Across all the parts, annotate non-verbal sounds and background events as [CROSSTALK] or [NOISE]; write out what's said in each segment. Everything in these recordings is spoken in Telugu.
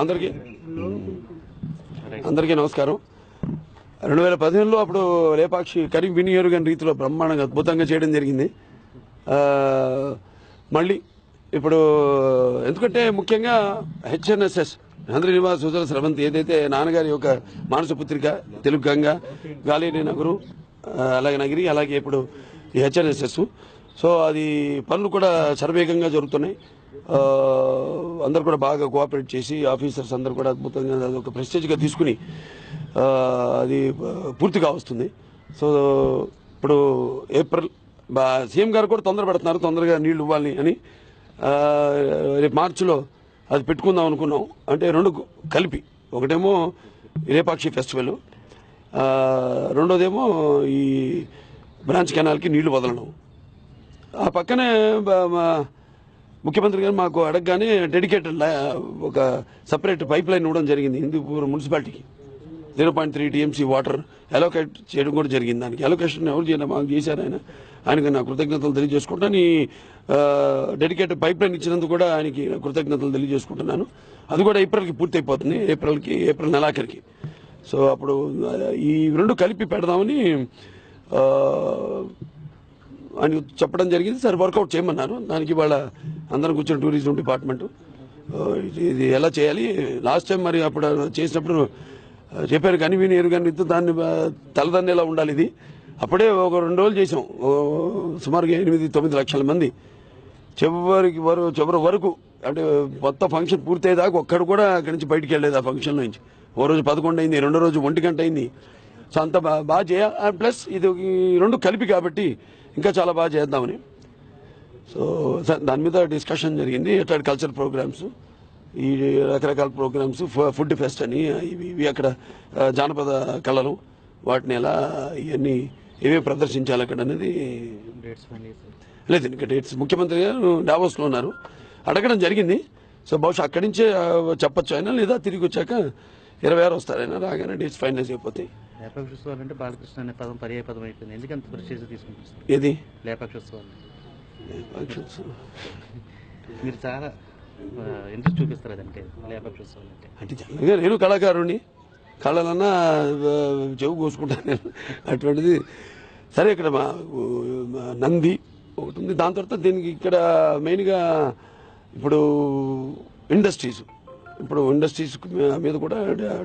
అందరికీ. అందరికీ నమస్కారం. రెండు వేల పదిహేనులో అప్పుడు లేపాక్షి కరీం వినియోగం రీతిలో బ్రహ్మాండంగా అద్భుతంగా చేయడం జరిగింది. మళ్ళీ ఇప్పుడు ఎందుకంటే ముఖ్యంగా హెచ్ఎన్ఎస్ఎస్ శ్రీనివాస్ సుజల స్రవంతి ఏదైతే నాన్నగారి యొక్క మానస పుత్రిక తెలుగు గంగ గాలిని నగరు అలాగే నగిరి అలాగే ఇప్పుడు ఈ హెచ్ఎన్ఎస్ఎస్. సో అది పనులు కూడా శరవేగంగా జరుగుతున్నాయి. అందరు కూడా బాగా కోఆపరేట్ చేసి ఆఫీసర్స్ అందరు కూడా అద్భుతంగా అది ఒక ప్రెస్టేజ్గా తీసుకుని అది పూర్తిగా వస్తుంది. సో ఇప్పుడు ఏప్రిల్ బా- సీఎం గారు కూడా తొందర పెడుతున్నారు తొందరగా నీళ్ళు ఇవ్వాలి అని. రేపు మార్చిలో అది పెట్టుకుందాం అనుకున్నాం. అంటే రెండు కలిపి ఒకటేమో రేపాక్షి ఫెస్టివల్ రెండోదేమో ఈ బ్రాంచ్ కెనాల్కి నీళ్ళు వదలడం. ఆ పక్కనే ముఖ్యమంత్రి గారు మాకు అడగగానే డెడికేటెడ్ ఒక సపరేట్ పైప్ లైన్ ఇవ్వడం జరిగింది హిందూపూర్ మున్సిపాలిటీకి. Zero point three TMC water allocate చేయడం కూడా జరిగింది. దానికి అలోకేషన్ ఎవరు చేయడం మాకు చేశారు ఆయన. ఆయనకి నా కృతజ్ఞతలు తెలియజేసుకుంటాను ఈ డెడికేటెడ్ పైప్ లైన్ ఇచ్చినందుకు కూడా ఆయనకి కృతజ్ఞతలు తెలియజేసుకుంటున్నాను. అది కూడా ఏప్రిల్కి పూర్తి అయిపోతుంది ఏప్రిల్కి ఏప్రిల్ నెలాఖరికి సో అప్పుడు ఈ రెండు కలిపి పెడదామని అని చెప్పడం జరిగింది. సరే వర్కౌట్ చేయమన్నారు. దానికి వాళ్ళ అందరం కూర్చొని టూరిజం డిపార్ట్మెంట్. ఇది- ఎలా చేయాలి? లాస్ట్ టైం మరి అప్పుడు చేసినప్పుడు చెప్పారు కానీ విని కానీ దాన్ని ఆ, ఎలా ఉండాలి ఇది. అప్పుడే ఒక రెండు రోజులు చేసాం సుమారుగా ఎనిమిది తొమ్మిది లక్షల మంది. చివరికి వరకు చివరి వరకు అంటే మొత్తం ఫంక్షన్ పూర్తయ్యేదాకా ఒక్కడు కూడా అక్కడి నుంచి బయటికి వెళ్ళలేదు ఆ ఫంక్షన్ నుంచి. ఓ రోజు పదకొండు అయింది రెండో రోజు ఒంటి గంట అయింది. సో అంత బాగా చేయాలి ప్లస్ ఇది ఈ రెండు కలిపి కాబట్టి ఇంకా చాలా బాగా చేద్దామని. సో దాని మీద డిస్కషన్ జరిగింది ఎట్లాంటి కల్చర్ ప్రోగ్రామ్స్ ఈ రకరకాల ప్రోగ్రామ్స్ ఫుడ్ ఫెస్ట్ అని ఇవి ఇవి అక్కడ జానపద కళలు వాటిని ఎలా ఇవన్నీ ఏమేమి ప్రదర్శించాలి అక్కడ అనేది డేట్స్ ఫైనల్ లేదు ఇంకా డేట్స్ ముఖ్యమంత్రి గారు డావోస్లో ఉన్నారు. అడగడం జరిగింది. సో బహుశా అక్కడి నుంచే చెప్పచ్చు చెప్పొచ్చు లేదా తిరిగి వచ్చాక ఇరవై ఆరు వస్తారు ఆయన రాగానే డేట్స్ ఫైనలైజ్ అయిపోతాయి. లేపాక్ష ఉత్సవాలు అంటే బాలకృష్ణ అనే పదం పర్యాయ పదం అయిపోయింది. ఎందుకు అంత ప్రెస్టేజ్ తీసుకుంటారు సార్ ఏది? లేపాక్ష ఉత్సవాలు మీరు చాలా ఇంట్రెస్ట్ చూపిస్తారు అదంటే లేపాక్ష ఉత్సవాలు అంటే? అంటే జనరల్గా నేను కళాకారుణ్ణి. కళలన్నా చెవు కోసుకుంటాను నేను. అటువంటిది. సరే ఇక్కడ మా నంది ఒకటి ఉంది. దాని తర్వాత దీనికి ఇక్కడ మెయిన్గా ఇప్పుడు ఇండస్ట్రీస్. ఇప్పుడు ఇండస్ట్రీస్ మీద కూడా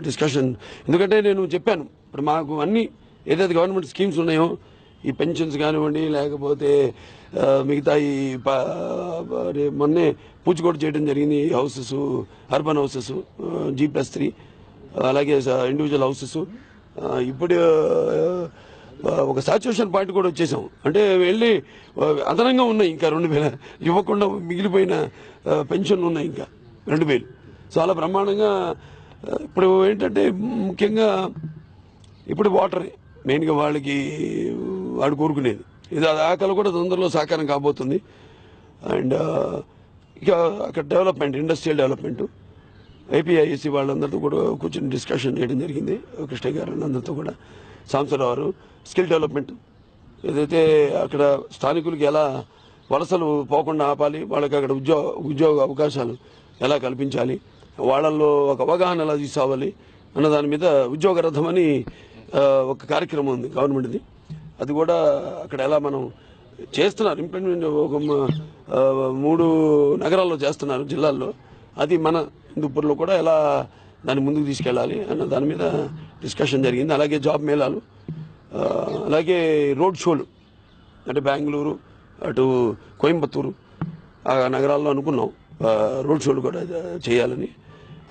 డిస్కషన్. ఎందుకంటే నేను చెప్పాను ఇప్పుడు మాకు అన్ని ఏదైతే గవర్నమెంట్ స్కీమ్స్ ఉన్నాయో ఈ పెన్షన్స్ కానివ్వండి లేకపోతే మిగతా ఈ మొన్నే పూచికోట చేయడం జరిగింది houses urban houses G plus three అలాగే ఇండివిజువల్ హౌసెస్ ఇప్పుడు ఒక సాచురేషన్ పాయింట్ కూడా వచ్చేసాం. అంటే వెళ్ళి అదనంగా ఉన్నాయి ఇంకా రెండు వేల [LAUGHS] ఇవ్వకుండా మిగిలిపోయిన పెన్షన్ ఉన్నాయి ఇంకా రెండు వేలు. చాలా బ్రహ్మాండంగా ఇప్పుడు ఏంటంటే ముఖ్యంగా ఇప్పుడు వాటరే మెయిన్గా వాళ్ళకి వాడు కోరుకునేది. ఇది అది ఆకలి కూడా తొందరలో సాకారం కాబోతుంది. అండ్ ఇక అక్కడ డెవలప్మెంట్ ఇండస్ట్రియల్ డెవలప్మెంట్. ఐపీఐఎస్సి వాళ్ళందరితో కూడా కూర్చొని డిస్కషన్ చేయడం జరిగింది. కృష్ణ గారు అందరితో కూడా. సాంసరావు స్కిల్ డెవలప్మెంట్. ఏదైతే అక్కడ స్థానికులకి ఎలా వలసలు పోకుండా ఆపాలి వాళ్ళకి అక్కడ ఉద్యోగ ఉద్యోగ అవకాశాలు ఎలా కల్పించాలి వాళ్ళల్లో ఒక అవగాహన ఎలా తీసుకోవాలి అన్న దాని మీద ఉద్యోగ రథం అని ఒక కార్యక్రమం ఉంది గవర్నమెంట్ది. అది కూడా అక్కడ ఎలా మనం చేస్తున్నారు ఇంప్లిమెంట్ ఒక మూడు నగరాల్లో చేస్తున్నారు జిల్లాల్లో. అది మన హిందూపూర్లో కూడా ఎలా దాన్ని ముందుకు తీసుకెళ్ళాలి అన్న దాని మీద డిస్కషన్ జరిగింది. అలాగే జాబ్ మేళాలు అలాగే రోడ్ షోలు అంటే బెంగళూరు అటు కోయంబత్తూరు ఆ నగరాల్లో అనుకున్నాం రోడ్ షోలు కూడా చేయాలని.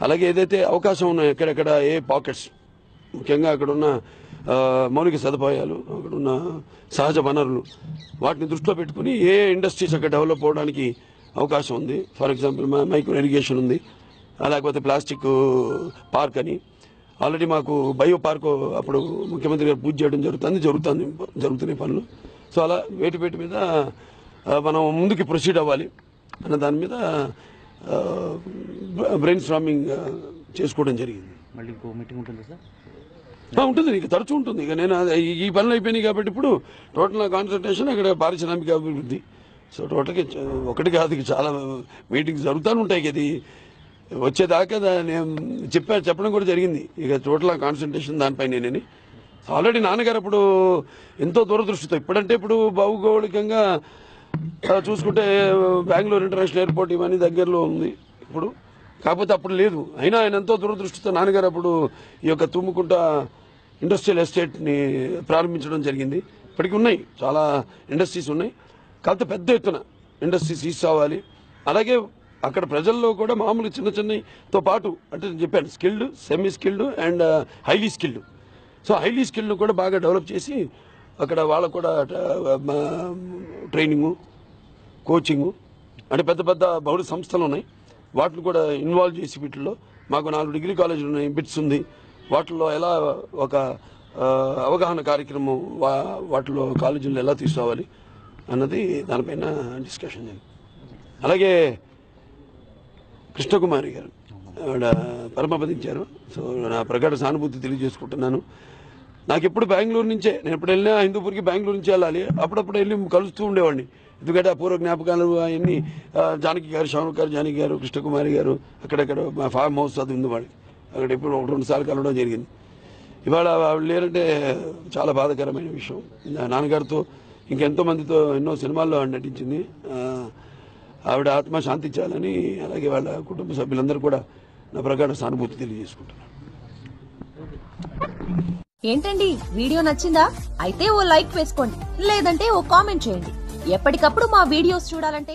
అలాగే ఏదైతే అవకాశం ఉన్నాయో ఎక్కడెక్కడ ఏ పాకెట్స్ ముఖ్యంగా అక్కడున్న మౌలిక సదుపాయాలు అక్కడున్న సహజ వనరులు వాటిని దృష్టిలో పెట్టుకుని ఏ ఇండస్ట్రీస్ అక్కడ డెవలప్ అవడానికి అవకాశం ఉంది. ఫర్ ఎగ్జాంపుల్ మైక్రో ఇరిగేషన్ ఉంది. లేకపోతే ప్లాస్టిక్ పార్క్ అని. ఆల్రెడీ మాకు బయో పార్క్ అప్పుడు ముఖ్యమంత్రి గారు పూజ చేయడం జరుగుతుంది జరుగుతుంది జరుగుతున్నాయి పనులు. సో అలా వేటి వేటి మీద మనం ముందుకు ప్రొసీడ్ అవ్వాలి అన్న దాని మీద బ్రెయిన్ స్ట్రామింగ్ చేసుకోవడం జరిగింది. మళ్ళీ ఇంకో మీటింగ్ ఉంటుంది సార్. ఉంటుంది ఇక తరచూ ఉంటుంది. ఇక నేను అది- ఈ- పనులు అయిపోయినాయి కాబట్టి ఇప్పుడు టోటల్ కాన్సన్ట్రేషన్ అక్కడ పారిశ్రామిక అభివృద్ధి. సో టోటల్గా ఒకటి కాదు చాలా మీటింగ్స్ జరుగుతూనే ఉంటాయి ఇది వచ్చేదాకా నేను చెప్పా చెప్పడం కూడా జరిగింది. ఇక టోటల్ కాన్సన్ట్రేషన్ దానిపైనేనని ఆల్రెడీ నాన్నగారు అప్పుడు ఎంతో దూరదృష్టితో ఇప్పుడంటే ఇప్పుడు భౌగోళికంగా చూసుకుంటే బెంగళూరు ఇంటర్నేషనల్ ఎయిర్పోర్ట్ ఇవన్నీ దగ్గరలో ఉంది ఇప్పుడు. కాకపోతే అప్పుడు లేదు. అయినా ఆయన ఎంతో దూరదృష్టితో నాన్నగారు అప్పుడు ఈ యొక్క తుమ్ముకుంట ఇండస్ట్రియల్ ఎస్టేట్ని ప్రారంభించడం జరిగింది. ఇప్పటికి ఉన్నాయి. చాలా ఇండస్ట్రీస్ ఉన్నాయి. కాకపోతే పెద్ద ఎత్తున ఇండస్ట్రీస్ ఈస్ అవ్వాలి. అలాగే అక్కడ ప్రజల్లో కూడా మామూలు చిన్న చిన్నతో పాటు అంటే నేను చెప్పాను skilled semi skilled and uh, highly skilled. So highly skilled కూడా బాగా డెవలప్ చేసి అక్కడ వాళ్ళకు కూడా uh, ట్రైనింగు కోచింగు అంటే పెద్ద పెద్ద బహుళ సంస్థలు ఉన్నాయి. వాటిని కూడా ఇన్వాల్వ్ చేసి వీటిల్లో మాకు నాలుగు డిగ్రీ కాలేజీలు ఉన్నాయి. బిట్స్ ఉంది. వాటిల్లో ఎలా ఒక అవగాహన కార్యక్రమం వా వాటిలో కాలేజీలు ఎలా తీసుకోవాలి అన్నది దానిపైన డిస్కషన్ జరిగింది. అలాగే కృష్ణకుమారి గారు ఆవిడ పరమపదించారు. సో నా ప్రగాఢ సానుభూతి తెలియజేసుకుంటున్నాను. నాకు ఎప్పుడు బెంగళూరు నుంచే నేను ఎప్పుడు వెళ్ళినా హిందూపూర్కి బెంగళూరు నుంచి వెళ్ళాలి. అప్పుడప్పుడు వెళ్ళి కలుస్తూ ఉండేవాడిని. ఎందుకంటే ఆ పూర్వ జ్ఞాపకాలు అవన్నీ జానకి గారు శ్యామల్ గారు జానకి గారు కృష్ణకుమారి గారు అక్కడక్కడ మా ఫామ్ హౌస్ అది ఉంది వాడికి అక్కడ ఎప్పుడు ఒక రెండు సార్లు కలవడం జరిగింది. ఇవాళ ఆవిడ లేరంటే చాలా బాధాకరమైన విషయం. నా నాన్నగారితో ఇంకెంతో మందితో ఎన్నో సినిమాల్లో ఆవిడ నటించింది. ఆవిడ ఆత్మ శాంతించాలని అలాగే వాళ్ళ కుటుంబ సభ్యులందరూ కూడా నా ప్రకారం సానుభూతి తెలియజేసుకుంటున్నాను ఏంటండి? వీడియో నచ్చిందా? అయితే ఓ లైక్ వేసుకోండి. లేదంటే ఓ కామెంట్ చేయండి. ఎప్పటికప్పుడు మా వీడియోస్ చూడాలంటే